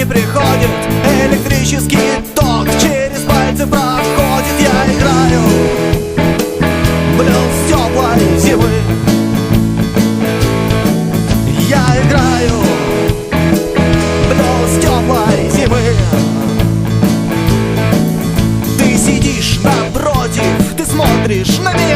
не приходит Электрический ток. Через пальцы проходит Я играю блюз теплой зимы. Я играю блюз теплой зимы. Ты сидишь напротив, ты смотришь на меня.